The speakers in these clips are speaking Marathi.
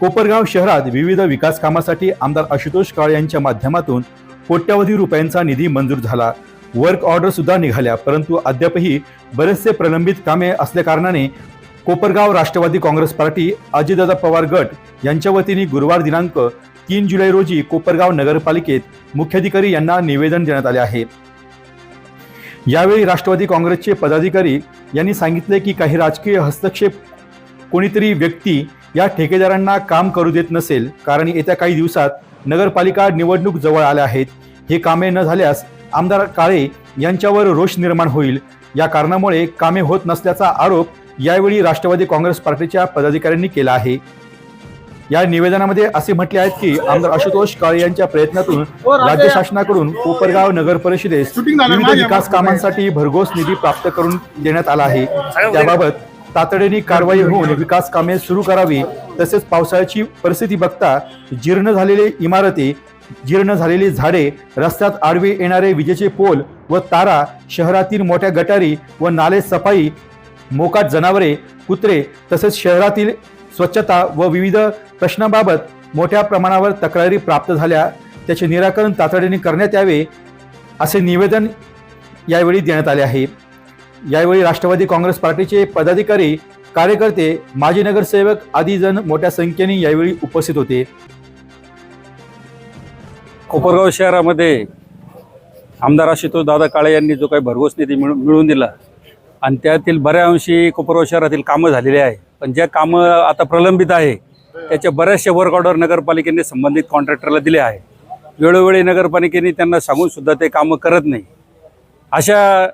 कोपरगाव शहरात विविध विकास कामासाठी आमदार आशुतोष काळे यांच्या माध्यमातून कोट्यवधी रुपयांचा निधी मंजूर झाला. वर्क ऑर्डर सुद्धा निघाल्या परंतु अद्यापही बरेचसे प्रलंबित कामे असल्याकारणाने कोपरगाव राष्ट्रवादी काँग्रेस पार्टी अजितदादा पवार गट यांच्या वतीने गुरुवार दिनांक तीन जुलै रोजी कोपरगाव नगरपालिकेत मुख्याधिकारी यांना निवेदन देण्यात आले आहे. यावेळी राष्ट्रवादी काँग्रेसचे पदाधिकारी यांनी सांगितले की काही राजकीय हस्तक्षेप कोणीतरी व्यक्ती या ठेकेदारांना काम करू देत नसेल कारण येत्या काही दिवसात नगरपालिका निवडणूक जवळ आल्या आहेत. हे कामे न झाल्यास आमदार काळे यांच्यावर रोष निर्माण होईल. या कारणामुळे कामे होत नसल्याचा आरोप यावेळी राष्ट्रवादी काँग्रेस पार्टीच्या पदाधिकाऱ्यांनी केला आहे. या निवेदनामध्ये असे म्हटले आहेत की आमदार आशुतोष काळे यांच्या प्रयत्नातून राज्य शासनाकडून कोपरगाव नगर परिषदेस विविध विकास कामांसाठी भरघोस निधी प्राप्त करून देण्यात आला आहे. त्याबाबत तातडीने कारवाई होऊन विकास कामे सुरू करावी तसेच पावसाळ्याची परिस्थिती बघता जीर्ण झालेले इमारती जीर्ण झालेली झाडे रस्त्यात आडवे येणारे विजेचे पोल व तारा शहरातील मोठ्या गटारी व नाले सफाई मोकाट जनावरे कुत्रे तसेच शहरातील स्वच्छता व विविध प्रश्नांबाबत मोठ्या प्रमाणावर तक्रारी प्राप्त झाल्या. त्याचे निराकरण तातडीने करण्यात यावे असे निवेदन यावेळी देण्यात आले आहे. यावेळी राष्ट्रवादी काँग्रेस पार्टीचे पदाधिकारी कार्यकर्ते माजी नगरसेवक आदी जण मोठ्या संख्येने यावेळी उपस्थित होते. कोपरगाव शहरामध्ये आमदार आशुतोष दादा काळे यांनी जो काही भरघोस निधी मिळू मिळवून दिला आणि त्यातील बऱ्या अंशी कोपरगाव शहरातील कामं झालेली आहे. पण ज्या कामं आता प्रलंबित आहे त्याच्या बऱ्याचशा वर्क ऑर्डर नगरपालिकेने संबंधित कॉन्ट्रॅक्टरला दिले आहे वेळोवेळी नगरपालिकेने त्यांना सांगून सुद्धा ते कामं करत नाही. अशा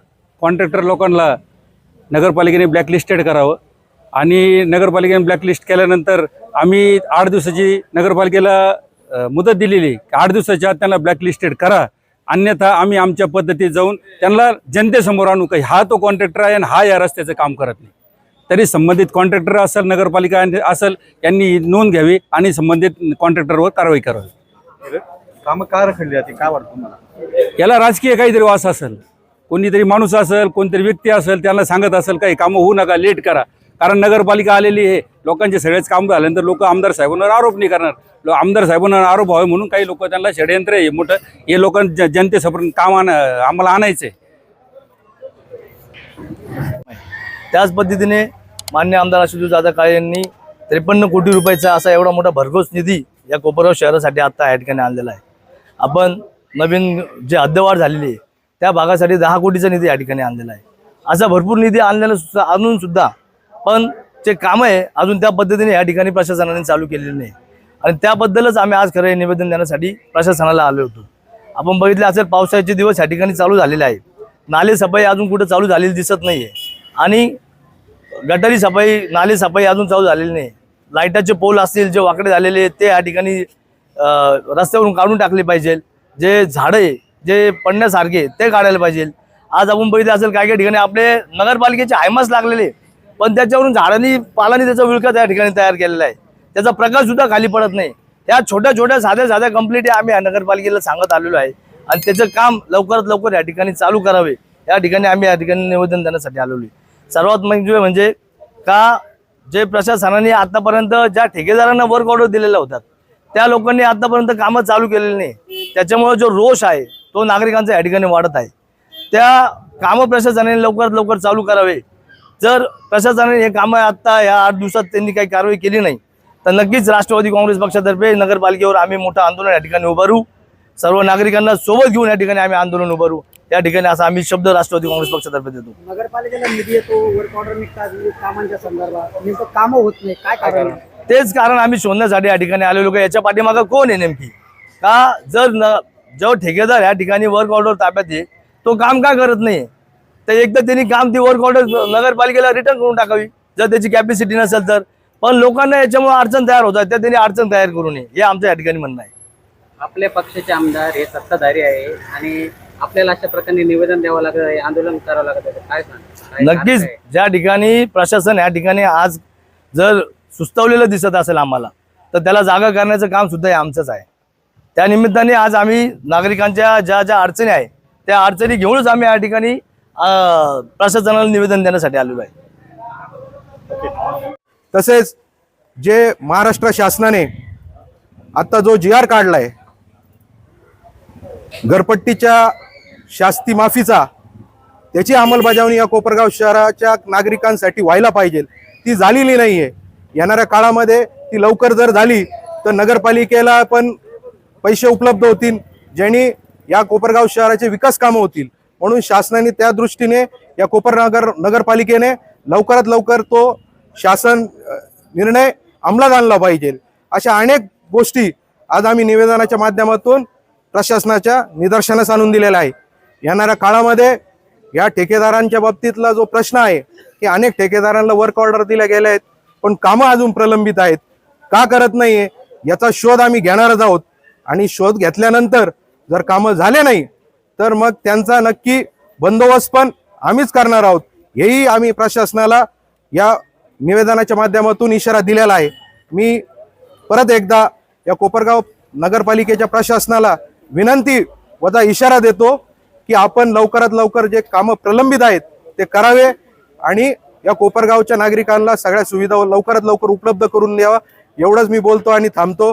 कॉन्ट्रॅक्टर लोकांना नगरपालिकेने ब्लॅकलिस्टेड करावं. आणि नगरपालिकेने ब्लॅकलिस्ट केल्यानंतर आम्ही आठ दिवसाची नगरपालिकेला मुदत दिलेली आहे. आठ दिवसाच्या आत त्यांना ब्लॅकलिस्टेड करा. अन्यथा आम्ही आमच्या पद्धतीत जाऊन त्यांना जनतेसमोर आणू काही हा तो कॉन्ट्रॅक्टर आहे आणि हा या रस्त्याचं काम करत नाही. तरी संबंधित कॉन्ट्रॅक्टर असेल नगरपालिका असेल यांनी नोंद घ्यावी आणि संबंधित कॉन्ट्रॅक्टरवर कारवाई करावी. काम का रखडली जाते? काय वाटतं तुम्हाला? याला राजकीय काहीतरी वास असेल. कोणीतरी माणूस असेल कोणतरी व्यक्ती असेल त्यांना सांगत असेल काही कामं होऊ नका लेट करा. कारण नगरपालिका आलेली आहे. लोकांचे सगळेच काम झाल्यानंतर लोक आमदार साहेबांवर आरोप नाही करणार. लो- आमदार साहेबांवर आरोप व्हावे म्हणून काही लोक त्यांना षडयंत्र आहे. मोठं हे लोक जनतेसमोर काम आण आम्हाला आणायचं आहे त्याच पद्धतीने मान्य आमदार आशुतोष दादा काळे यांनी त्रेपन्न कोटी रुपयाचा असा एवढा मोठा भरघोस निधी या कोपरगाव शहरासाठी आत्ता या ठिकाणी आणलेला आहे. आपण नवीन जे हद्दवाढ झालेली आहे त्या भागासाठी दहा कोटीचा निधी या ठिकाणी आणलेला आहे. असा भरपूर निधी आणलेला सुद्धा आणून सुद्धा पण जे कामं आहे अजून त्या पद्धतीने या ठिकाणी प्रशासनाने चालू केलेली नाही. आणि त्याबद्दलच आम्ही आज खरं निवेदन देण्यासाठी प्रशासनाला आलो होतो. आपण बघितलं असेल पावसाळ्याचे दिवस या ठिकाणी चालू झालेले आहे नाले सफाई अजून कुठं चालू झालेली दिसत नाही आहे आणि गटारी सफाई नाले सफाई अजून चालू झालेली नाही. लाईटाचे पोल असतील जे वाकडे झालेले ते या ठिकाणी रस्त्यावरून काढून टाकले पाहिजे. जे झाडं आहे जे पडण्यासारखे ते काढायला पाहिजे. आज आपण बघितलं असेल काही काही ठिकाणी आपले नगरपालिकेचे हायमास लागलेले पण त्याच्यावरून झाडांनी पालांनी त्याचा विळखा त्या ठिकाणी तयार केलेला आहे. त्याचा प्रकाश सुद्धा खाली पडत नाही. या छोट्या छोट्या साध्या साध्या कंप्लीट आम्ही या नगरपालिकेला सांगत आलेलो आहे. आणि त्याचं काम लवकरात लवकर या ठिकाणी चालू करावे. या ठिकाणी आम्ही या ठिकाणी निवेदन देण्यासाठी आलेलो आहे. सर्वात म्हणजे म्हणजे का जे प्रशासनाने आतापर्यंत ज्या ठेकेदारांना वर्क ऑर्डर दिलेल्या होत्या त्या लोकांनी आतापर्यंत कामं चालू केलेली नाही. त्याच्यामुळे जो रोष आहे तो नागरिकांचा या ठिकाणी वाढत आहे. त्या कामं प्रशासनाने लवकरात लवकर चालू करावे. जर प्रशासनाने हे कामं आत्ता या आठ दिवसात त्यांनी काही कारवाई केली नाही तर नक्कीच राष्ट्रवादी काँग्रेस पक्षातर्फे नगरपालिकेवर आम्ही मोठं आंदोलन या ठिकाणी उभारू. सर्व नागरिकांना सोबत घेऊन या ठिकाणी आम्ही आंदोलन उभारू. या ठिकाणी असा आम्ही शब्द राष्ट्रवादी काँग्रेस पक्षातर्फे देतो. नगरपालिकेला निधी येतो वर्क ऑर्डर निघतात विविध कामांच्या संदर्भात. नेमकं कामं होत नाही काय कारण आहे? तेच कारण आम्ही शोधण्यासाठी या ठिकाणी आलेलो का याच्या पाठीमागं कोण आहे नेमकी? का जर न जो ठेकेदार या ठिकाणी वर्क ऑर्डर ताब्यात आहे तो काम का करत नाही? तर एकदा त्यांनी काम ती वर्क ऑर्डर नगरपालिकेला रिटर्न करून टाकावी जर त्याची कॅपॅसिटी नसेल तर. पण लोकांना याच्यामुळे अडचण तयार होतात त्या त्यांनी अडचण तयार करू नये हे आमचं या ठिकाणी म्हणणं आहे. आपल्या पक्षाचे आमदार हे सत्ताधारी आहे आणि आपल्याला अशा प्रकारे निवेदन द्यावं लागत आहे आंदोलन करावं लागत आहे काय सांग? नक्कीच? ज्या ठिकाणी प्रशासन या ठिकाणी आज जर सुस्तवलेलं दिसत असेल आम्हाला तर त्याला जागा करण्याचं काम सुद्धा हे आमचंच आहे. त्या निमित्ताने आज आम्ही नागरिकांच्या ज्या ज्या अडचणी आहे त्या अडचणी घेऊनच आम्ही या ठिकाणी प्रशासनाला निवेदन देण्यासाठी आलेलो आहे. तसेच जे महाराष्ट्र शासनाने आता जो जी आर काढलाय घरपट्टीच्या शास्ती माफीचा त्याची अंमलबजावणी या कोपरगाव शहराच्या नागरिकांसाठी व्हायला पाहिजे. ती झालेली नाहीये. येणाऱ्या काळामध्ये ती लवकर जर झाली तर नगरपालिकेला पण पैसे उपलब्ध होतील ज्यांनी या कोपरगाव शहराचे विकास कामं होतील. म्हणून शासनाने त्या दृष्टीने या कोपरनगर नगरपालिकेने लवकरात लवकर तो शासन निर्णय अंमलात आणला पाहिजे. अशा अनेक गोष्टी आज आम्ही निवेदनाच्या माध्यमातून प्रशासनाच्या निदर्शनास आणून दिलेला आहे येणाऱ्या काळामध्ये या ठेकेदारांच्या बाबतीतला जो प्रश्न आहे की अनेक ठेकेदारांना वर्क ऑर्डर दिल्या गेल्या आहेत पण कामं अजून प्रलंबित आहेत. का करत नाहीये? याचा शोध आम्ही घेणारच आहोत. आणि शोध घेतल्यानंतर जर कामं झाले नाही तर मग त्यांचा नक्की बंदोबस्त पण आम्हीच करणार आहोत. हेही आम्ही प्रशासनाला या निवेदनाच्या माध्यमातून इशारा दिलेला आहे. मी परत एकदा या कोपरगाव नगरपालिकेच्या प्रशासनाला विनंती वजा इशारा देतो की आपण लवकरात लवकर जे कामं प्रलंबित आहेत ते करावे आणि या कोपरगावच्या नागरिकांना सगळ्या सुविधा लवकरात लवकर उपलब्ध करून द्यावा एवढंच मी बोलतो आणि थांबतो.